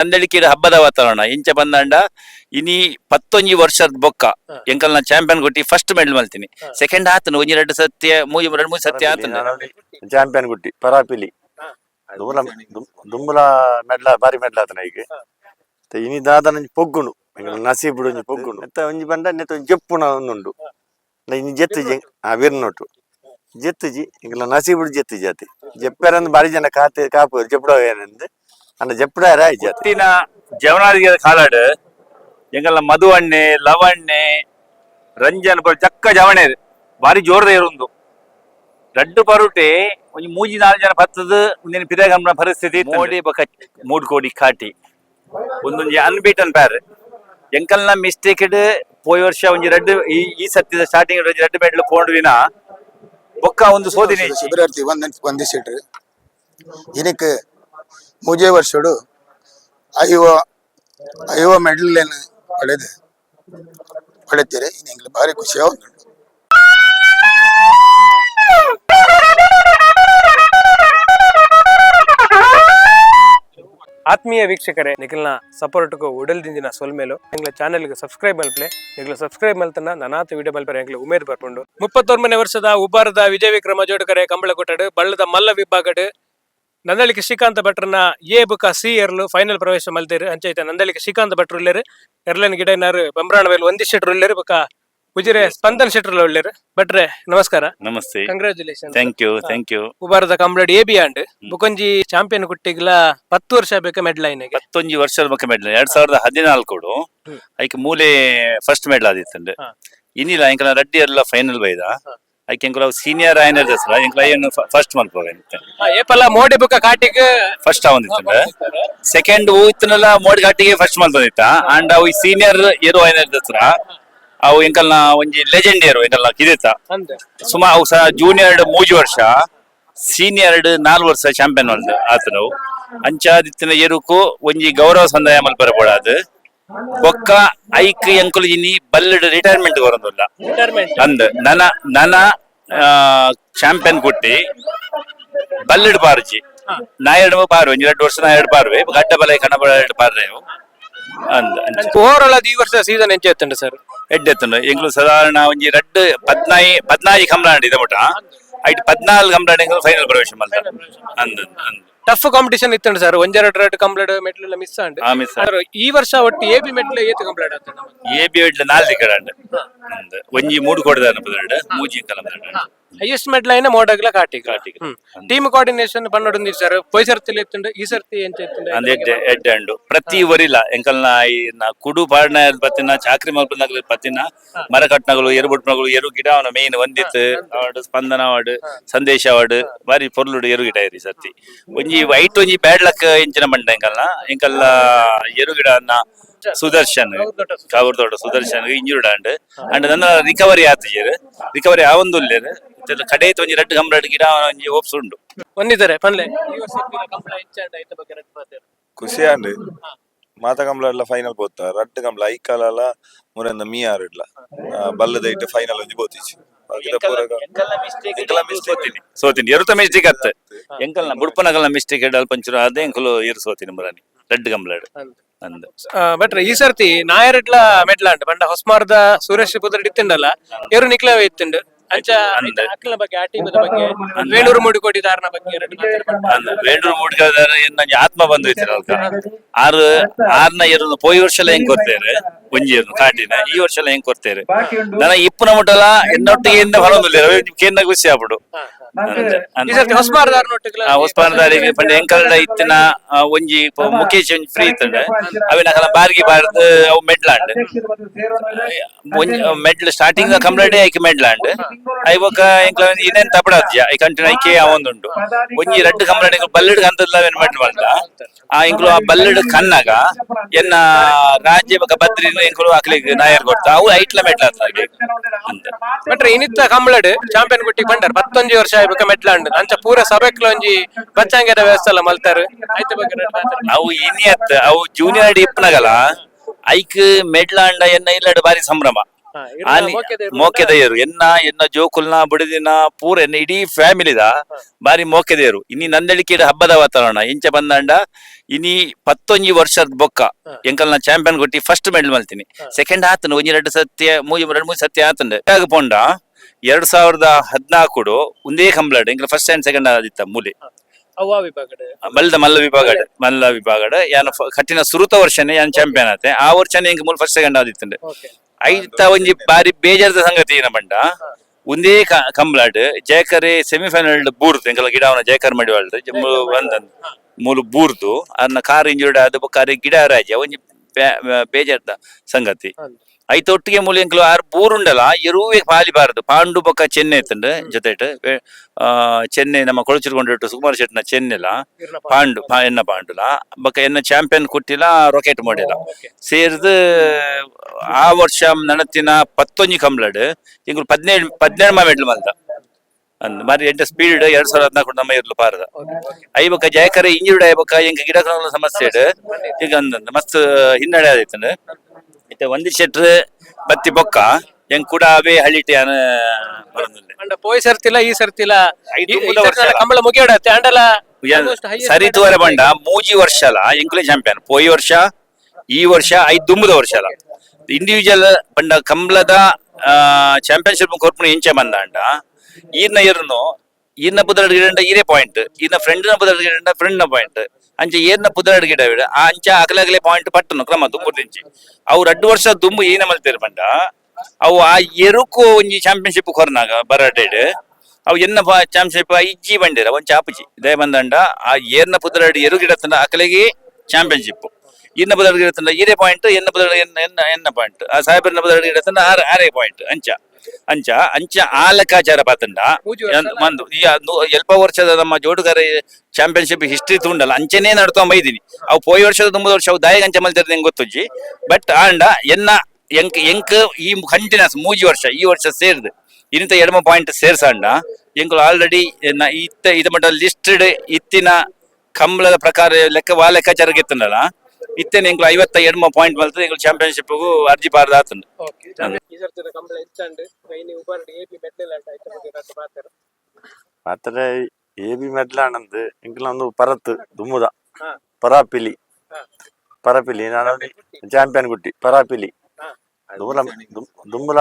ನಂದಳಿಕೆಡ್ ಹಬ್ಬದ ವಾತಾವರಣ. ಇಂಚ ಬಂದಂಡ ಇನಿ ಪತ್ತೊಂಜಿ ವರ್ಷದ ಬೊಕ್ಕ. ಎಂಕಲ್ನ ಎಂಕಲ್ ನಾ ಚಾಂಪಿಯನ್ ಗುಟ್ಟಿ ಫಸ್ಟ್ ಮೆಡಲ್ ಮಲ್ತೀನಿ. ಸೆಕೆಂಡ್ ಆತನು ಒಂಜಿ ಎರಡು ಸತ್ಯ ಮೂಜಿ ಎರಡು ಮೂರು ಸತ್ಯ ಆತನ ಚಾಂಪಿಯನ್ ಗುಟ್ಟಿ ಪರಾಪಿಲಿ. ದುಂಬುಲ ಮೆಡ್ಲ ಬಾರಿ ಮೆಡ್ಲ ಆತನ ಈಗ. ಇನಿ ದಾದ ಒಂಜಿ ಪೊಗ್ಗುಣು. ನಸೀಬ್ ನಸೀಬುಡು ಒಂಜಿ ಪೊಗ್ಗುನು ಎತ್ತ ಒಂಜಿ ಬಂಡ ನೆತ್ತ ಒಂಜಿ ಜೆಪ್ಪುನ ಒಂದುಂಡು ಇಂಜಿ ಇನಿ ಜೆತ್ತುಜಿ ಆ ವೀರ್ನೊಟ್ಟು ಜೆತ್ತುಜಿ ಎಂಕಲ್ನ ನಸೀಬುಡು ಜೆತ್ತುಜಿ ಆತಿ ಜಪ್ಪೆರಂದು ಬಾರಿ ಜನ ಕಾತೆ ಕಾಪು ಜಪ್ಪುಡ ಆಯ್ತು ಜಾತಿ ಇವತ್ತಿನ ಜವನಾದಿಗೆ ಕಾಲಾಡು ಎಂಕಲ್ನ ಮಧು ಅಣ್ಣೆ ಲವಣ್ಣೆ ರಂಜನ್ ಬರ್ ಚಕ್ಕ ಜವಣೆ ಬಾರಿ ಜೋರದ ಇರುಂದು. ರಡ್ಡು ಪರುಟೆ ಒಂಜಿ ಮೂಜಿ ನಾಲ್ಕು ಜನ ಬತ್ತದ ಮುಂದಿನ ಪಿರಗಮ್ನ ಪರಿಸ್ಥಿತಿ ಮೋಡಿ ಬಕ ಮೂಡ್ ಕೋಡಿ ಕಾಟಿ. ಒಂದೊಂಜಿ ಅನ್ಬೀಟನ್ ಪ್ಯಾರ್ ಎಂಕಲ್ನ ಮಿಸ್ಟೇಕ್ ಪೋಯ್ ವರ್ಷ ಒಂಜಿ ರಡ್ಡು ಈ ಈ ಸತ್ಯದ ಸ್ಟಾರ್ಟಿಂಗ್ ಒಂಜಿ ರಡ್ಡು ಮೆಡ್ಲು ಪೋಂಡು ವಿನ ಬೊಕ್ಕ ಒಂದು ಸೋದಿನ ಇಜ್ಜಿ. ಶಿಬಿರಾರ್ಥಿ ಒಂದ್ ಸೀಟ್ ಇದಕ್ಕೆ ಮೂಜೆ ವರ್ಷಡು ಐವ ಐವ ಮೆಡಲ್ ಏನು ಪಡೆದು ಪಡೆತೀರಿ ನಿಂಗೆ ಭಾರಿ ಖುಷಿ ಆತ್ಮೀಯ ವೀಕ್ಷಕರೇ, ನಿಖಿಲ್ನ ಸಪೋರ್ಟ್ಗೂ ಉಡಲ್ದಿಂದಿನ ಸೊಲ್ಮೇಲು ನಿಂಗಳ ಚಾನೆಲ್ಗೆ ಸಬ್ಸ್ಕ್ರೈಬ್ ಮಲ್ಪಲೆ ನಿಂಗ್ಲ ಸಬ್ಸ್ಕ್ರೈಬ್ ಮಲ್ತನ ನನಾತ ವಿಡಿಯೋ ಮಲ್ಪರೆ ಎಂಗ್ಲ ಉಮೇದ್ ಬರ್ಕೊಂಡು. ಮುಪ್ಪತ್ತೊಂಬನೇ ವರ್ಷದ ಉಬ್ಬಾರದ ವಿಜಯ ವಿಕ್ರಮ ಜೋಡಕರೆ ಕಂಬಳ ಕೊಟ್ಟಡು ಬಳ್ಳದ ಮಲ್ಲ ವಿಭಾಗಡ್ ನಂದಳಿಕೆ ಶ್ರೀಕಾಂತ ಭಟ್ರನ್ನ ಎ ಬುಕ ಸಿ ಎರಲು ಫೈನಲ್ ಪ್ರವೇಶ ಮಲ್ತೇರು ಅಂಚೈತೆ ನಂದಳಿಕೆ ಶ್ರೀಕಾಂತ ಭಟ್ರು ಉಳ್ಳೇರು ಎರ್ಲನ್ ಗಿಡನಾರು ಬಂಬ್ರಾಣವೇಲು ಒಂದಿ ಶೆಟ್ರು ಉಳ್ಳೇರು ಬುಕ್ಕ ಉಜಿರೆ ಸ್ಪಂದನ್ ಶೆಟ್ರು ಉಳ್ಳೇರು ಭಟ್ರೆ ನಮಸ್ಕಾರ. ನಮಸ್ತೆ. Congratulation thank you thank you ಉಬಾರದ ಕಂಬಳಡ್ ಎ ಬಿ ಆಂಡ್ ಬುಕೊಂಜಿ ಚಾಂಪಿಯನ್ ಕುಟ್ಟಿಗ್ಲ ಹತ್ತು ವರ್ಷ ಬೇಕ ಮೆಡ್ಲ್ ಐನೆಗೆ ಮತ್ತೊಂಜಿ ವರ್ಷದ ಬಗ್ಗೆ ಮೆಡ್ಲ್ ಎರಡ್ ಸಾವಿರದ ಹದಿನಾಲ್ಕು ಐಕ್ ಮೂಲೆ ಫಸ್ಟ್ ಮೆಡ್ಲ್ ಆದಿತ್ತು. ಇನ್ನಿಲ್ಲ ಎಂಕಲ ರಡ್ಡಿ ಎಲ್ಲ ಫೈನಲ್ ಬೈದ. ಐಕೆ ಎಂಕಲ ಸೀನಿಯರ್ ಆಯ್ನರ್ ದಸರ ಎಂಕಲ ಏನು ಫಸ್ಟ್ ಮಂತ್ ಹೋಗಿತ್ತೆ ಏಪಲ್ಲ ಮೋಡಿ ಬುಕ್ಕ ಕಾಟಿಗ್ ಫಸ್ಟ್ ಅವಂದಿತ್ತಂಡ ಸೆಕೆಂಡ್ ಇತ್ತನಲ್ಲ ಮೋಡಿ ಘಾಟಿಗೆ ಫಸ್ಟ್ ಮಂತ್ ಬಂದಿತ್ತ? ಅಂಡ್ ಅವು ಸೀನಿಯರ್ ಏರು ಆಯ್ನರ್ ದಸರ ಅವು ಎಂಕಲ್ನ ಒಂಜಿ ಲೆಜೆಂಡ್ ಏರೋ ಎಂಕಲ್ನ ಕಿದಿತ್ತ? ಅಂದೆ. ಸುಮಾ ಅವು ಸಹ ಜೂನಿಯರ್ ಮೂಜಿ ವರ್ಷ ಸೀನಿಯರ್ ನಾಲ್ ವರ್ಷ ಚಾಂಪಿಯನ್ ಆತನು ಅಂಚಾದಿತ್ತಿನ ಏರುಕು ಒಂಜಿ ಗೌರವ ಸಂದಾಯ ಮಲ್ಪರಬೋಡಾದು ಬೊಕ್ಕ ಐಕ್ ಎಂಕುಲು ಇನಿ ಬಲ್ಲಡ್ ರಿಟೈರ್ಮೆಂಟ್ ಬರೋದಿಲ್ಲ. ಅಂದ್ ನನ ನನ ಚಾಂಪಿಯನ್ ಕೊಟ್ಟಿ ಬಲ್ಲಡ್ ಪಾರ್ಜಿ. ನಾ ಎರಡು ಪಾರ್ವೆ ಎರಡು ವರ್ಷ ನಾ ಎರಡು ಪಾರ್ವೆ ಗಡ್ಡ ಬಲ ಕಣ ಬಲ ಎರಡು ಪಾರ್ವೆ ಅಂದ್ ಅಂಚ ಓವರಾಲ್ ಅದು ಈ ವರ್ಷ ಸೀಸನ್ ಎಂಚ ಎತ್ತಂಡ ಸರ್ ಎಡ್ಡೆತ್ತುಂಡು ಎಂಗ್ಲು ಸಾಧಾರಣ ಒಂಜಿ ರಡ್ಡ್ ಪದ್ನಾಯಿ ಪದ್ನಾಯಿ ಕಂಬ್ರಾಂಡ್ ಇದೆ ಮುಟ. ಐಟ್ ಪದ್ನಾಲ್ ಎಂಗ್ಲು ಫೈನಲ್ ಪ್ರವೇಶ ಮಲ್ತ ಅಂದ್ ಅಂದ್. ಟಫ್ ಕಾಂಪಿಟೇಷನ್ ಇತ್ತಂಡ ಸರ್ ಒಂದೆರಡು ಎರಡು ಕಂಪ್ಲೀಟ್ ಮೆಟ್ಲ ಮಿಸ್ ಆಂಡ್ ಆ miss ಆಂಡ್. ಈ ವರ್ಷ ಒಟ್ಟು ಎ ಬಿ ಮೆಟ್ಲ್ ಏತ್ ಕಂಪ್ಲೀಟ್ ಆಗ್ತದೆ ಎ ಬಿ ಎಡ್ಲ ನಾಲ್ಕು ಕಡೆ ಒಂಜಿ ಮೂಡು ಕೊಡದ ಅನ್ಪದಡ್ ಮೂಜಿ ಕಲಂ ಹೈಯೆಸ್ಟ್ ಮೆಡಲ್ ಐನ ಮೋಡಗ್ಲ ಕಾಟಿ ಕಾಟಿ ಟೀಮ್ ಕೋಆರ್ಡಿನೇಷನ್ ಪನ್ನೊಡು ಸರ್ ಪೊಯ್ ಸರ್ತಿ ಎತ್ತಂಡ ಈ ಸರ್ತಿ ಎಡ್ಡೆ ಎಡ್ಡೆ ಅಂಡು ಪ್ರತಿ ವರಿಲ ಎಂಕಲ್ನ ಈ ನಾ ಕುಡು ಪಾಡ್ನ ಪತ್ತಿನ ಚಾಕ್ರಿ ಮಲ್ಪನಾಗ್ಲ ಪತ್ತಿನ ಮರ ಕಟ್ನಗಳು ಎರು ಬುಟ್ನಗಳು ಎರು ಗಿಡ ಅವನ ಮೇನ್ ಒಂದಿತ್ತು award Spandana award Sandesha award ಬಾರಿ ಪೊರ್ಲುಡು ಎರು ಗಿಡ ಇರಿ ಸರ್ತಿ ಒಂಜಿ ವೈಟ್ ಒಂಜಿ ಬ್ಯಾಡ್ ಲಕ್ ಇಂಚಿನ ಮಂಡ ಎಂಕಲ್ನ. ಎಂಕಲ್ನ ಎರು ಗಿಡ ಅನ್ನ ಸುದರ್ಶನ್ ಕಾವೂರ್ ದೊಡ್ಡ ಸುದರ್ಶನ್. ಇಂಜುರ್ಡ್ ಆಂಡ್ ಅಂಡ್ ನನ್ನ ರಿಕವರಿ ಆತಿಜೇರ್ ರಿಕವರಿ ಆವೊಂದುಲ್ಲೇರ್. ಕಡೆ ಒಂಜಿ ರಡ್ಡ್ ಕಂಬ್ರಡ್ ಗಿಡ ಒಂಜಿ ಹೋಪ್ಸ್ ಉಂಡು ಬಂದಿದ್ದಾರೆ ಪನ್ಲೆ ರಡ್ಡ್ ಖುಷಿ ಆಂಡ್ ಮಾತ ಕಂಬಳ ಎಲ್ಲ ಫೈನಲ್ ಪೋತ ರಡ್ಡ್ ಕಂಬಳ ಐಕಾಲಲ ಮುರಂದ ಮೀ ಆರಿಡ್ಲ ಬಲ್ಲದ ಇಟ್ಟು ಫೈನಲ್ ಒಂಜಿ ಬೋತಿಜಿ ಸೋತಿನಿ. ಎರುತ ಮಿಸ್ಟೇಕ್ ಅತ್ತ ಎಂಕಲ್ನ ಬುಡ್ಪನಗಲ್ನ ಮಿಸ್ಟೇಕ್ ಎಡ್ ಅಲ್ಪಂಚೂರು ಅದೇ ಎಂಕಲು ಇರು ಸೋತಿನಿ ಮುರಾನಿ. ರೆಡ್ ಗಂಬ್ಲಾಡ್ ಆ, ಭಟ್ರೆ ಈ ಸರ್ತಿ ನಾಯರೆಡ್ಲ ಮೆಡ್ಲ ಅಂಡ್ ಬಂಡ ಹೊಸ್ಮಾರ್ದ ಸುರೇಶ್ ಪುತ್ರ ಇತ್ತಿಂಡಲ್ಲ ಇವರು ನಿಕ್ಲವೇ ಇತ್ತಿಂಡು ಅಂಚ ಅಂದೆ. ಅಕ್ಲ ಬಗ್ಗೆ ಆ ಟೀಮದ ಬಗ್ಗೆ ವೇಣೂರು ಮೂಡಿಕೋಟಿ ದಾರನ ಬಗ್ಗೆ ಎರಡು ಮಾತಾಡ್ಕೊಂಡು. ಅಂದ್. ವೇಣೂರು ಮೂಡ್ಗದಾರ ಎನ್ನ ಆತ್ಮ ಬಂದು ಅಲ್ಕ? ಆರು ಆರ್ನ ಇರೋದು ಪೋಯಿ ವರ್ಷ ಎಲ್ಲ ಹೆಂಗ್ ಕೊಡ್ತೇವೆ? ಒಂಜಿ ಕಾಟಿನ ಈ ವರ್ಷ ಹೆಂಗ್ ಕೊಡ್ತೇವೆ? ನನ್ನ ಇಪ್ಪನ ಮುಟ್ಟಲ ಎನ್ನೊಟ್ಟಿಗೆ ಇಂದ ಹೊರೊಂದಿಲ್ಲ ಕೇಂದ್ರ ಖುಷಿ ಆಗ್ಬಿಡು. ಅಂದೆ. ಈ ಸರ್ತಿ ಹೊಸ್ಮಾರ್ ದಾರನೊಟ್ಟಿಗೆ ಆ ಹೊಸ್ಪಾನದಾರಿಗೆ ಪಂಡ ಎಂಕಲ್ಡ ಇತ್ತಿನ ಒಂಜಿ ಮುಖೇಶ್ ಒಂಜಿ ಫ್ರೀ ಇತ್ತಂಡ ಅವಿನ ಬಾರ್ಗಿ ಬಾರ್ದು ಅವು ಮೆಡ್ಲಾಂಡ್ ಒಂಜಿ ಮೆಡ್ಲ್ ಸ್ಟಾರ್ಟಿಂಗ್ ಕಂಪ್ಲೀಟ್ ಐಕೆ ಮೆಡ್ಲಾಂಡ್ ಐವಕ ಎಂಕ್ಲ ಇನ್ನೇನ್ ತಪಡಾದ್ಯ ಐ ಕಂಟಿನ್ಯೂ ಐಕೆ ಅವೊಂದುಂಡು ಒಂಜಿ ರಡ್ಡ್ ಕಂಪ್ಲೀಟ್ ಬಲ್ಲಡ್ ಕಂತದ್ಲ ಮೆಡ್ ಮಾಡ್ದ ಆ ಎಂಕ್ಲು ಆ ಬಲ್ಲಡ್ ಕನ್ನಗ ಎನ್ನ ರಾಜ್ಯ ಬಕ ಬದ್ರಿನ ಎಂಕ್ಲು ಅಕ್ಲಿಗೆ ನಾಯರ್ ಕೊಡ್ತಾ. ಅವು ಐಟ್ಲ ಮೆಡ್ಲಾತ್ಲಾಗೆ ಅಂತ. ಭಟ್ರೆ ಇನಿತ್ತ ಕಂಬಳಡ್ ಚಾಂಪಿಯನ್ ಗುಟ್ಟಿ ಬಂಡರ್ ಪತ್ತೊಂಜಿ ವರ್ಷ ಆಯ್ಬೇಕ ಮೆಡ್ಲಾಂಡ್ ಅಂಚ ಪೂರ ಸಭೆಕ್ಲ ಒಂಜಿ ಬಚ್ಚಾಂಗದ ವ್ಯವಸ್ಥೆ ಎಲ್ಲ ಮಲ್ತಾರು. ಐತ ಬಗ್ಗೆ. ಅವು ಇನಿಯತ್ ಅವು ಜೂನಿಯರ್ ಇಪ್ಪನಗಲ ಐಕ್ ಮೆಡ್ಲಾಂಡ ಎನ್ನ ಇಲ್ಲಡ್ ಬಾರಿ ಸಂಭ್ರಮ. ಆನಿ ಮೋಕೆದೆಯರು ಎನ್ನ ಎನ್ನ ಜೋಕುಲ್ನ ಬುಡದಿನ ಪೂರ ಎನ್ನ ಇಡೀ ಫ್ಯಾಮಿಲಿದ ಬಾರಿ ಮೋಕೆದೆಯರು ಇನ್ನಿ ನಂದಳಿಕೆ ಹಬ್ಬದ ವಾತಾವರಣ ಇಂಚ ಬಂದಂಡ ಇನಿ ಪತ್ತೊಂಜಿ ವರ್ಷದ ಬೊಕ್ಕ ಎಂಕಲ್ನ ಚಾಂಪಿಯನ್ ಕೊಟ್ಟಿ ಫಸ್ಟ್ ಮೆಡಲ್ ಮಲ್ತೀನಿ. ಸೆಕೆಂಡ್ ಆತನು ಒಂಜಿ ಎರಡು ಸತ್ಯ ಮೂಜಿ ಎರಡು ಮೂರು ಸತ್ಯ ಆತಂಡ. ಆಗ ಪೋಂಡ? ಎರಡ್ ಸಾವಿರದ ಹದಿನಾಲ್ಕು ಒಂದೇ ಕಂಬ್ಲಾಡ್ ಫಸ್ಟ್ ಅಂಡ್ ಸೆಕೆಂಡ್ ಆದಿತ್ತ ಮೂಲೆ. ಅವ್ವ ಬಲ್ದ ಮಲ್ಲ ವಿಭಾಗ ಮಲ್ಲ ವಿಭಾಗ ಯಾನ ಕಠಿಣ ಸುರುತ ವರ್ಷನೇ ಯಾನ್ ಚಾಂಪಿಯನ್ ಆತೆ. ಆ ವರ್ಷನೇ ಮೂಲ ಫಸ್ಟ್ ಸೆಕೆಂಡ್ ಆದಿತ್ತಂಡೆ ಐತ ಒಂಜಿ ಬಾರಿ ಬೇಜಾರದ ಸಂಗತಿ ಏನ ಬಂಡ ಒಂದೇ ಕಂಬ್ಲಾಡ್ ಜಯಕರೆ ಸೆಮಿಫೈನಲ್ ಬೂರ್ದು ಎಂಕೆಲ ಗಿಡವನ ಜಯಕರ್ ಮಡಿ வாழ்ದು ಬಂದ ಮೂಲು ಬೂರ್ದು ಅನ್ನ ಕಾರ್ ಇಂಜುರ್ಡ್ ಆದ ಕಾರ್ ಗಿಡ ರಾಜ್ಯ ಒಂಜಿ ಬೇಜಾರ್ದ ಸಂಗತಿ. ಹೌದು. ಐತ ಒಟ್ಟಿಗೆ ಆರ್ ಬೂರುಂಡಲ ಎರುವೆ ಪಾಲಿಬಾರದು ಪಾಂಡು ಪಕ್ಕ ಚೆನ್ನೈ ಇತ್ತಂಡು ಜೊತೆಟ್ ಚೆನ್ನೈ ನಮ್ಮ ಕೊಳಚಿರ್ಕೊಂಡಿಟ್ಟು ಸುಕುಮಾರ್ ಶೆಟ್ನ ಚೆನ್ನೆಲ ಪಾಂಡು. ಎನ್ನ ಪಾಂಡುಲ ಬಕ್ಕ ಎನ್ನ ಚಾಂಪಿಯನ್ ಕೊಟ್ಟಿಲ್ಲ ರಾಕೆಟ್ ಮಾಡಿಲ್ಲ. ಸೇರ್ದು ಆ ವರ್ಷ ನಡತಿನ ಪತ್ತೊಂಜಿ ಕಂಬ್ಲಡ್ ಇಂಗ್ಳು ಪದಿನೇಳು ಪದಿನೇಳು ಮೆಡ್ಲ್ ಮಲ್ದ ಅಂದ್ ಮಾರಿ ಎಂಟ ಸ್ಪೀಡ್ ಎರಡ್ ಸಾವಿರದ ಹದಿನಾಲ್ಕು ನಮ್ಮ ಇರ್ಲು ಪಾರದ. ಐಬಕ್ಕ ಜಯಕರ ಇಂಜುರ್ಡ್ ಐಬಕ್ಕ ಎಂಕ ಗಿಡ ಸಮಸ್ಯೆ ಈಗ ಅಂದ್ ಮಸ್ತ್ ಹಿನ್ನಡೆ ಆದಿತ್ತಂಡ್ ಇತ್ತೆ ಒಂದಿ ಶೆಟ್ರ್ ಬತ್ತಿ ಬೊಕ್ಕ ಹೆಂಗ್ ಕೂಡ ಅವೇ ಹಳಿಟಿ ಅನ ಬರೋದಿಲ್ಲ ಅಂಡ ಪೋಯ್ ಸರ್ತಿಲ್ಲ ಈ ಸರ್ತಿಲ್ಲ ಐದು ಮೂಲ ವರ್ಷ ಕಂಬಳ ಮುಗಿಯೋಡತ್ತೆ ಅಂಡಲ? ಸರಿ ಬಂಡ ಮೂಜಿ ವರ್ಷಲ ಎಂಕ್ಲೆ ಚಾಂಪಿಯನ್ ಪೋಯಿ ವರ್ಷ ಈ ವರ್ಷ ಐದು ದುಂಬುದ ಅಲ್ಲ. ಇಂಡಿವಿಜುವಲ್ ಬಂಡ ಕಂಬಳದ ಚಾಂಪಿಯನ್ಶಿಪ್ ಕೊರ್ಪುನ ಇಂಚೆ ಬಂದ ಅಂಡ. ಈರ್ನ ಇರ್ನು ಈರ್ನ ಪುದರಡ್ ಗಿಡ ಇರೇ ಪಾಯಿಂಟ್ ಇನ್ನ ಫ್ರೆಂಡ್ನ ಪುದರಡ್ ಗಿಡ ಫ್ರೆಂಡ್ನ ಪಾಯಿಂಟ್ ಅಂಚ ಏರ್ನ ಪುದರಡ್ ಗಿಡ ಬಿಡ. ಆ ಅಂಚ ಅಗಲೆ ಅಗಲೆ ಪಾಯಿಂಟ್ ಪಟ್ಟನು, ಕ್ರಮ ದುಂಬು ತಿಂಚಿ. ಅವು ಎರಡು ವರ್ಷ ದುಂಬು ಏನ ಮಲ್ತೇರ್ ಬಂಡ ಅವು ಆ ಎರುಕು ಒಂಜಿ ಚಾಂಪಿಯನ್ಶಿಪ್ ಕೊರ್ನಾಗ ಬರಡೇಡ್ ಅವು ಎನ್ನ ಚಾಂಪಿಯನ್ಶಿಪ್ ಇಜ್ಜಿ ಬಂದಿರ ಒಂಚ ಆಪುಜಿ ದಯ ಬಂದಂಡ, ಆ ಏರ್ನ ಪುದರಡಿ ಎರು ಗಿಡತಂಡ ಅಕಲೆಗೆ ಚಾಂಪಿಯನ್ಶಿಪ್ ಇನ್ನ ಪುದರಡಿ ಗಿಡತಂಡ ಇರೇ ಪಾಯಿಂಟ್ ಎನ್ನ ಪುದರಡಿ ಎನ್ನ ಎನ್ನ ಪಾಯಿಂಟ್ ಆ ಸಾಹೇಬರ್ನ ಪುದರಡಿ ಗಿಡತಂಡ ಆರ, ಆರೇ ಪಾಯಿಂಟ್ ಅಂಚ. ಅಂಚ ಅಂಚ ಆ ಲೆಕ್ಕಾಚಾರ ಪಾತಂಡ ಮಂದು ಈ ಎಲ್ಪ ವರ್ಷದ ನಮ್ಮ ಜೋಡುಗಾರ ಚಾಂಪಿಯನ್ಶಿಪ್ ಹಿಸ್ಟ್ರಿ ತುಂಡಲ್ಲ. ಅಂಚನೇ ನಡ್ಕೊಂಡ್ ಮೈದಿನಿ ಅವು ಪೋಯಿ ವರ್ಷದ ತುಂಬ ವರ್ಷ ಅವು ದಾಯಿಗೆ ಅಂಚ ಮಲ್ತಾರೆ ನಿಂಗೆ ಗೊತ್ತುಜ್ಜಿ? ಬಟ್ ಆಂಡ ಎನ್ನ ಎಂಕ್ ಎಂಕ್ ಈ ಕಂಟಿನ್ಯೂಸ್ ಮೂಜಿ ವರ್ಷ ಈ ವರ್ಷ ಸೇರ್ದು. ಇಂತ ಎಡಮ ಪಾಯಿಂಟ್ ಸೇರ್ಸಂಡ ಎಂಕುಲು ಆಲ್ರೆಡಿ ಇತ್ತ ಇದ ಮಟ್ಟ ಲಿಸ್ಟೆಡ್ ಇತ್ತಿನ ಕಂಬಳದ ಪ್ರಕಾರ ಲೆಕ್ಕ ವಾ ಲೆಕ್ಕಾಚಾರ ಗೆತ್ತನಲ್ಲ ಇತ್ತೇನೆ ಎಂಕ್ಲು ಐವತ್ತ ಎಡಮ ಪಾಯಿಂಟ್ ಮಲ್ತದೆ ಎಂಕ್ಲು ಚಾಂಪಿಯನ್ಶಿಪ್ ಅರ್ಜಿ ಪಾರ್ದ ಆತಂಡು. ಮಾತ್ರ ಎ ಬಿ ಮೆಡ್ಲಾನಂದ್ ಎಂಕಲ ಒಂದು ಪರತ್ ದುಮ್ಮುದ. ಪರಾಪಿಲಿ. ಪರಪಿಲಿ. ನಾನು ಚಾಂಪಿಯನ್ ಗುಟ್ಟಿ. ಪರಾಪಿಲಿ. ಹಾ. ದುಮ್ಮಲ ದುಮ್- ದುಮ್ಮಲ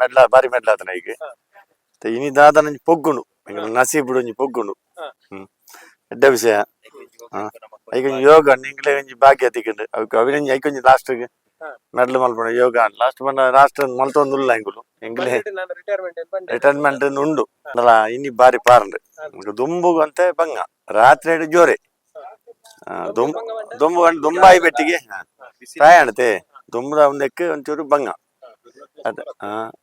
ಮೆಡ್ಲ ಬಾರಿ ಮೆಡ್ಲ ಆತನ ಈಗ. ಇನಿ ದಾದ ಪೊಗ್ಗುಂಡು ಎಂಕಲ ನಸೀಬುಡು ಒಂಜಿ ಪೊಗ್ಗುಂಡು ಹ್ಮ್. ಎಡ್ಡ ವಿಷಯ. ಹಾ. ಐಕ ಒಂಜಿ ಯೋಗ ನಿಂಗ್ಲೆ ಒಂಜಿ ಭಾಗ್ಯ ತಿಕ್ಕಂಡು ಅವಕ್ಕೆ ಅವಿನಂಜಿ ಐಕ ಒಂಜಿ ಲಾಸ್ಟ್ ಹಾ. ಮೆಡ್ಲ್ ಮಲ್ಪಣ ಯೋಗ ಲಾಸ್ಟ್ ಬಂದ ಲಾಸ್ಟ್ ಮಲ್ತೊಂದುಲ್ಲ ಎಂಗುಲು ಎಂಗ್ಲೆ ರಿಟೈರ್ಮೆಂಟ್ ಬಂದೆ. ಉಂಡು. ಅಲ್ಲ ಇನ್ನಿ ಬಾರಿ ಪಾರಂಡ್ ದುಂಬುಗು ಅಂತೆ ಬಂಗ ರಾತ್ರಿ ಹಿಡಿದು ಜೋರೆ. ದುಂಬು ಗಂಟು ದುಂಬಾಯಿ ಬೆಟ್ಟಿಗೆ. ಪ್ರಯಾಣತೆ ದುಂಬದ ಒಂದಕ್ಕೆ ಒಂಚೂರು ಬಂಗ. ಅದ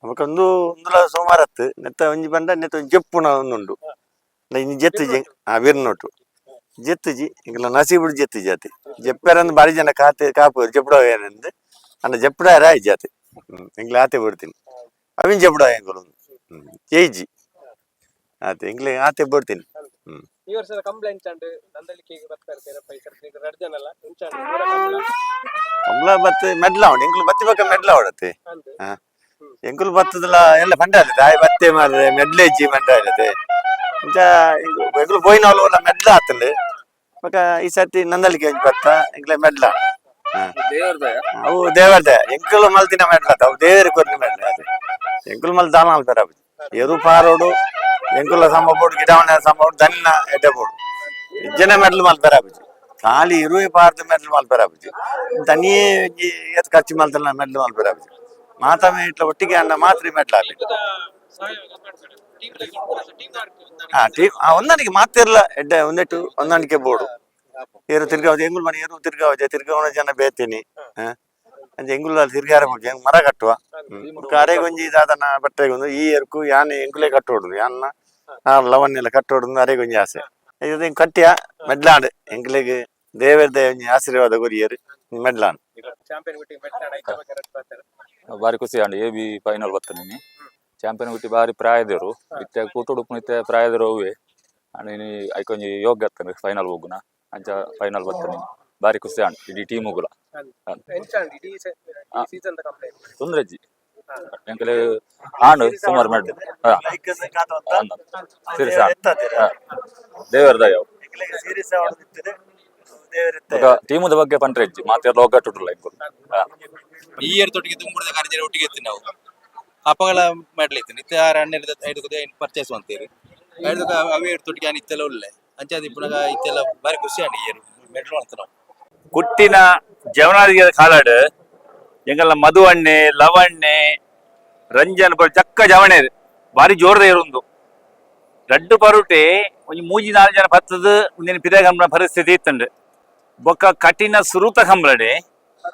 ಅವಕ್ಕೊಂದು ಒಂದುಲ ಸೋಮಾರತ್ತು ನೆತ್ತ ಒಂಜಿ ಬಂಡ ನೆತ್ತ ಒಂಜಿ ಜಪ್ಪುನ ಒಂದುಂಡು. ಇನ್ನು ಜೆತ್ತು ಜಿ ಆ ವಿರ್ನೋಟು. ಜೆತ್ತುಜಿ ಇಂಕಲ ನಸೀಬುಡು ಜೆತ್ತು ಜಾತಿ ಜಪ್ಪೆರಂದು ಬಾರಿ ಜನ ಕಾತೆ ಕಾಪು ಜಪ್ಪಡ ಏನಂದು ಅಂಡ ಜಪ್ಪಡ ರಾಯ್ ಜಾತಿ ಹ್ಮ್ ಇಂಗ್ಲ ಆತೆ ಬಿಡ್ತೀನಿ ಅವಿನ್ ಜಪ್ಪಡ ಎಂಗುಲು ಹ್ಮ್ ಜೈಜಿ ಆತೆ ಇಂಗ್ಲೆ ಆತೆ ಬಿಡ್ತೀನಿ ಹ್ಮ್ ಈ ವರ್ಷದ ಕಂಬಳ ಎಂಚಾಂಡು ನಂದಲಿಕೆಗೆ ಬರ್ತಾ ಇರ್ತೀರಪ್ಪ ಈ ಸರ್ತಿ ಈಗ ಎರಡು ಜನಲ್ಲ ಎಂಚಾಂಡು ಪೂರ ಕಂಬಳ ಕಮಲ ಬತ್ತೆ ಮೆಡ್ಲ ಉಂಡು ಎಂಕುಲು ಬತ್ತಿ ಬಕ್ಕ ಮೆಡ್ಲ ಹೊಡತೆ ಅಂದು. ಹಾ. ಎಂಕುಲು ಬತ್ತದಲ್ಲ ಎಲ್ಲ ಬಂಡ ಆಗುತ್ತೆ ಆಯ್ ಬತ್ತೆ ಮಾರ್ರೆ ಮೆಡ್ಲೆಜ್ಜಿ ಮಂಡ ಆಗುತ್ತೆ ಇಂಚ ಎಂಕುಲು ಪೋಯಿನವಳು ಎಲ್ಲ ಮೆಡ್ಲ ಆತಂಡು. ಬಕ ಈ ಸರ್ತಿ ನಂದಲಿಗೆ ಒಂಜಿ ಬತ್ತ ಎಂಕ್ಲೆ ಮೆಡ್ಲ ಹಾ. ಅವು ದೇವರ್ದ ಎಂಕುಲು ಮಲ್ತಿನ ಮೆಡ್ಲ ಅವು ದೇವರ ಕೊರ್ನಿ ಮೆಡ್ಲ ಅದೇ ಎಂಕುಲು ಮಲ್ ದಾನ ಅಲ್ಪರ ಎರು ಪಾರೋಡು ಎಂಕುಲ ಸಮ ಬೋಡು ಗಿಡವನ ಸಮ ಬೋಡು ದನ್ನ ಎಡ್ಡೆ ಬೋಡು ಇಜ್ಜನ ಮೆಡ್ಲು ಮಲ್ಪರ ಆಪುಜಿ ಖಾಲಿ ಇರುವೆ ಪಾರ್ದ ಮೆಡ್ಲು ಮಲ್ಪರ ಆಪುಜಿ ತನಿಯೇ ಒಂಜಿ ಎತ್ ಖರ್ಚು ಮಲ್ತಲ್ಲ ಮೆಡ್ಲು ಮಲ್ಪರ ಆಪುಜಿ ಮಾತಮೆ ಇಟ್ಲ ಒಟ್ಟಿಗೆ ಅಣ್ಣ ಮಾತ್ರಿ ಮೆಡ್ಲ ಆಪಿ ಹಾ ಟೀಮ್ ಆ ಒಂದನಿಗೆ ಮಾತಿರ್ಲ ಎಡ್ಡೆ, ಒಂದೆಟ್ಟು, ಹೊಂದಾಣಿಕೆ ಬೋಡು ಏರು ತಿರ್ಗಾವದು ಎಂಗುಲ್ ಮನೆ ಏರು ತಿರ್ಗಾವಜೆ ತಿರ್ಗಾವಣ ಜನ ಬೇತೀನಿ ಹಾ ಅಂಚೆ ಎಂಗುಲ್ ತಿರ್ಗಾರ ಬಗ್ಗೆ ಮರ ಕಟ್ಟುವ? ಅರೆಗೊಂಜಿ ಇದಾದನ ದಾದನ ಬಟ್ಟೆಗೆ ಒಂದು ಈ ಎರ್ಕು, ಯಾನೆ ಎಂಗುಲೇ ಕಟ್ಟೋಡು ಯಾನ್ನ? ಆ ಲವನ್ನೆಲ್ಲ ಕಟ್ಟೋಡು ಅರೆಗೊಂಜಿ ಆಸೆ. ಇದು ಕಟ್ಟಿಯ, ಮೆಡ್ಲಾಂಡ್. ಎಂಗ್ಲಿಗೆ ದೇವರದ ಆಶೀರ್ವಾದ ಗುರಿಯರು ಮಾತಾರ ಬಾರಿ ಖುಷಿ ಅಂಡ್ ಎ ಬಿ ಫೈನಲ್ ಬರ್ತೇನೆ. ಚಾಂಪಿಯನ್ ಗುಟ್ಟಿ ಬಾರಿ ಪ್ರಾಯದರು ಇತ್ತೆ ಕೂಟುಡು ಇತ್ತೆ ಪ್ರಾಯದರು ಅವೇ ಅಂಡ್ ಇನಿ ಐಕೊಂಜಿ ಯೋಗ್ಯ ಆಗ್ತಾನೆ ಫೈನಲ್ ಹೋಗುನ. ಅಂಚ ಫೈನಲ್ ಬರ್ತಾನೆ ಬಾರಿ ಖುಷಿ ಅಂಡ್ ಇಡೀ ಟೀಮ್ ತೊಂದ್ರೆ ಅಜ್ಜಿ ಎಂಕಲೆ ಆಂಡ್ ಸುಮಾರು ಮೇಡ್ ಸೀರಿಯಸ್ ಸರ್ ದೇವರ ದಯ ಸೀರಿಯಸ್ ಬೊಕ ಟೀಮದ ಬಗ್ಗೆ ಮಾತೆಲ್ಲ ಒಗ್ಗಟ್ಟುಲ್ಲ ಇಂಕುಲು ಈ ಇಯರ್ ತೊಟ್ಟಿಗೆ ಕಾರ್ಯ ಒಟ್ಟಿಗೆ ಎತ್ತಿ ನಾವು. ಅಪಗಳ ಮಾಡ್ಲೈತೆ ನಿತ್ಯ ಹನ್ನೆರಡು ಐದು ಪರ್ಚೇಸ್ ಅಂತೀರಿ ಐದು ಅವೇ ತೊಟ್ಟಿಗೆ ನಿತ್ಯೆಲ್ಲ ಒಳ್ಳೆ ಅಂಚಾದಿ ಪುನಃ ಇತ್ತೆಲ್ಲ ಬಾರಿ ಖುಷಿ ಆಂಡಿ ಏನು ಮೆಡ್ಲು ಅಂತ ನಾವು. ಕುಟ್ಟಿನ ಜವನಾದಿಗೆ ಕಾಲಾಡು, ಎಂಗಲ್ಲ ಮಧು ಹಣ್ಣೆ ಲವಣ್ಣೆ ರಂಜನ್ ಬೊಲ್ ಚಕ್ಕ ಜವಣೆ ಬಾರಿ ಜೋರದ ಇರುಂದು ರಡ್ಡು ಪರುಟೆ, ಒಂಜಿ ಮೂಜಿ ನಾಲ್ ಜನ ಬತ್ತದ ಒಂದಿನ ಪಿರಗಂಬ ಪರಿಸ್ಥಿತಿ ಇತ್ತಂಡು. ಬೊಕ್ಕ ಕಠಿಣ ಸುರುತ ಕಂಬ್ಲಡೆ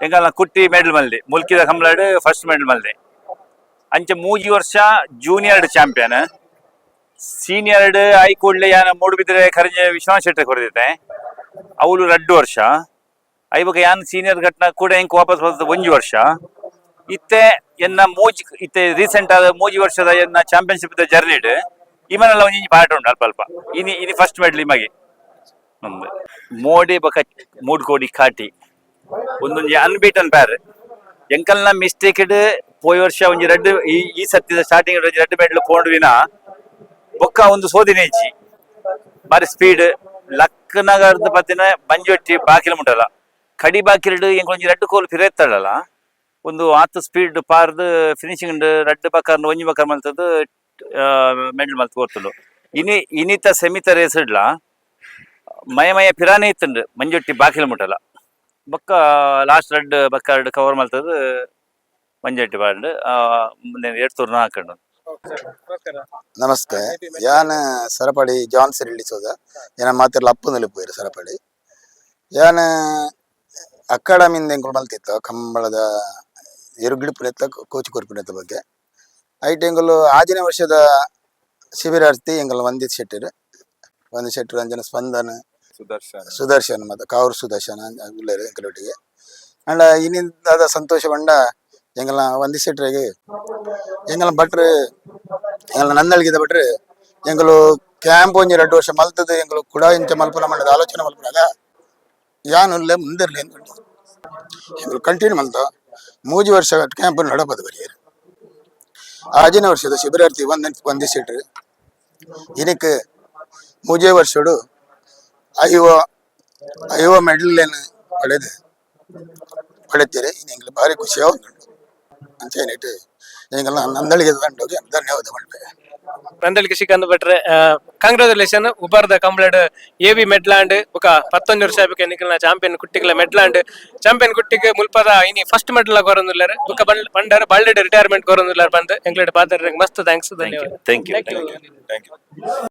ಎಂಗಲ್ಲ ಕುಟ್ಟಿ ಮೆಡಲ್ ಮಲ್ದೆ ಮುಲ್ಕಿದ ಕಂಬಳಡು ಫಸ್ಟ್ ಮೆಡಲ್ ಮಲ್ದೆ ಅಂಚೆ ಮೂಜಿ ವರ್ಷ ಜೂನಿಯರ್ ಚಾಂಪಿಯನ್ ಸೀನಿಯರ್ಡ್ ಕೂಡಲೇ ಯಾನ ಮೂಡುಬಿದ್ರೆ ಕರಂಜ ವಿಶ್ವನಾಥ್ ಶೆಟ್ಟಿ ಕೊರದಿತ್ತೆ ಅವಳು ರಡ್ಡು ವರ್ಷ. ಐವಾಗ ಯಾನ್ ಸೀನಿಯರ್ ಘಟನೆ ಕೂಡ ಹೆಂಗೆ ವಾಪಸ್ ಬರ್ತದೆ ಒಂಜಿ ವರ್ಷ. ಇತ್ತೆ ಎನ್ನ ಮೂಜಿ ಇತ್ತೆ ರೀಸೆಂಟ್ ಆದ ಮೂಜಿ ವರ್ಷದ ಎನ್ನ ಚಾಂಪಿಯನ್ಶಿಪ್ ಜರ್ನಿಡ್ ಇಮನೆಲ್ಲ ಒಂಜಿ ಪಾರ್ಟ್ ಉಂಟು ಅಲ್ಪ ಅಲ್ಪ. ಇನಿ ಇನಿ ಫಸ್ಟ್ ಮೆಡ್ಲ್ ಇಮಗೆ ನಮ್ದು. ಮೋಡಿ ಬಕ ಮೂಡ್ ಕೋಡಿ ಕಾಟಿ. ಒಂದೊಂದು ಅನ್ಬೀಟನ್ ಪ್ಯಾರ್ ಎಂಕಲ್ನ ಮಿಸ್ಟೇಕ್ಡ್ ಪೋಯ್ ವರ್ಷ ಒಂಜಿ ರೆಡ್ ಈ ಸತ್ಯದ ಸ್ಟಾರ್ಟಿಂಗ್ ಒಂಜಿ ರೆಡ್ ಮೆಡ್ಲ್ ಪೋಂಡು ವಿನ ಬೊಕ್ಕ ಒಂದು ಸೋದಿನೇಜಿ ಬಾರಿ ಸ್ಪೀಡ್ ಲಕ್ನಗರದ ಪತ್ತಿನ ಬಂಜೊಟ್ಟಿ ಬಾಕಿಲ ಮುಟ್ಟಲ್ಲ ಕಡಿ ಬಾಕಿಲ್ಡ್ ಎಂಕೊಂಜಿ ರೆಡ್ ಕೋಲ್ ಫಿರೆತ್ತಳಲ್ಲ ಒಂದು ಆತು ಸ್ಪೀಡ್ ಪಾರ್ದು ಫಿನಿಶಿಂಗ್ ರೆಡ್ ಬಕರ್ ಒಂಜಿ ಬಕರ್ ಮಲ್ತದ್ದು ಮೆಡಲ್ ಮಲ್ತು ಕೊರ್ತಲು ಇನಿ, ಇನಿತ ಸೆಮಿತ ರೇಸ್ ಇಡ್ಲ. ಮಯ ಮಯ ಪಿರಾನೆ ಇತ್ತುಂಡು ಮಂಜೊಟ್ಟಿ ಬಾಕಿಲ ಮುಟ್ಟಲ್ಲ ಬೊಕ್ಕ ಲಾಸ್ಟ್ ರೆಡ್ ಬಕ್ಕರ್ಡ್ ಕವರ್ ಮಲ್ತದ್ದು ಮಂಜೊಟ್ಟಿ ಬಾಂಡ್ ಮುಂದೆ ಎರಡು ತೂರ್ ಹಾಕೊಂಡು. ನಮಸ್ತೆ. ಯಾನ್ ಸರಪಡಿ ಜಾನ್ ರಿಲೀಸೋದ ಏನ ಮಾತಿರ್ಲ ಅಪ್ಪನಲ್ಲಿ ಪೋಯ್ರು ಸರಪಡಿ ಯಾನ್ ಅಕಾಡೆಮಿಯಿಂದ ಎಂಗಳು ಮಲ್ತಿತ್ತು ಕಂಬಳದ ಎರುಗಿಡುಪುನೆತ್ತ ಕೋಚ್ ಕೊರ್ಪಿನ ಬಗ್ಗೆ. ಐಟ್ ಎಂಗಲು ಆಜಿನ ವರ್ಷದ ಶಿಬಿರಾರ್ಥಿ ಎಂಗಲ್ ವಂದಿತ್ ಶೆಟ್ಟರ್. ವಂದಿತ್ ಶೆಟ್ಟಿರ್ ಅಂಜನ ಸ್ಪಂದನ. ಸುದರ್ಶನ್. ಸುದರ್ಶನ್ ಮತ್ತು ಕಾವೂರು ಸುದರ್ಶನ ಉಳ್ಳೇರು ಎಂಕಲೊಟ್ಟಿಗೆ ಅಂಡ ಇನ್ನಿಂದಾದ ಸಂತೋಷ ಬಂಡ ಎಂಗಲ ವಂದಿತ್ ಶೆಟ್ಟರಿಗೆ ಎಂಗಲ ಭಟ್ರು ಎಂಗಲ ನಂದಳಿಗಿದ ಭಟ್ರು ಎಂಗಲು ಕ್ಯಾಂಪ್ ಒಂಜಿ ಎರಡು ವರ್ಷ ಮಲ್ತದೆ ಎಂಗಲು ಕೂಡ ಇಂಚ ಮಲ್ಪನ ಮಂಡದ ಆಲೋಚನೆ ಮಲ್ಪುನಾಗ ಯಾನುಲ್ಲೆ ಮುಂದಿರ್ಲಿ ಅಂದ್ಕೊಂಡು ಎಂಗಲು ಕಂಟಿನ್ಯೂ ಮಲ್ತ, ಮೂಜಿ ವರ್ಷ ಕ್ಯಾಂಪ್ ನಡಪದು ಬರೀರು ಆಜಿನ ವರ್ಷದ ಶಿಬಿರಾರ್ಥಿ ಒಂದ್ ವಂದಿಸಿಟ್ರು ಇದಕ್ಕೆ ಮೂಜೆ ವರ್ಷಡು ಐವ ಐವ ಮೆಡಲ್ ಏನು ಪಡೆದು, ಪಡೆತೀರಿ ನಿಂಗೆ ಭಾರಿ ಖುಷಿ ಉಂಟು ಅಂತ ಹೇಳಿಟ್ಟು ನಿಂಗೆಲ್ಲ ನಂದಳಿಗೆ ದಂಡೋಗಿ ಮಾಡ್ಬೇಕು ನಂದಳಿಕೆ ಸಿಕ್ಕಂದು ಬಿಟ್ರೆ ಕಂಗ್ರಾಚುಲೇಷನ್ ಉಬಾರ್ದ ಕಂಬ್ಳಡ್ ಎ ಬಿ ಮೆಡ್ಲಾಂಡ್ ಬೊಕ ಪತ್ತೊಂದು ವರ್ಷ ಚಾಂಪಿಯನ್ ಕುಟ್ಟಿಗಳ ಮೆಡ್ಲಾಂಡ್ ಚಾಂಪಿಯನ್ ಕುಟ್ಟಿಗೆ ಮುಲ್ಪದ ಇನಿ ಫಸ್ಟ್ ಮೆಡಲ್ ಕೊರೊಂದುಲ್ಲಾರ ಬೊಕ ಬಂಡರ್ ಬಲ್ಡ್ ರಿಟೈರ್ಮೆಂಟ್ ಕೊರೊಂದುಲ್ಲಾರ ಬಂದು. ಎಂಗ್ಲಡ್ ಪಾತ್ರ ಮಸ್ತ್ ಥ್ಯಾಂಕ್ಸ್ ಧನ್ಯವಾದ.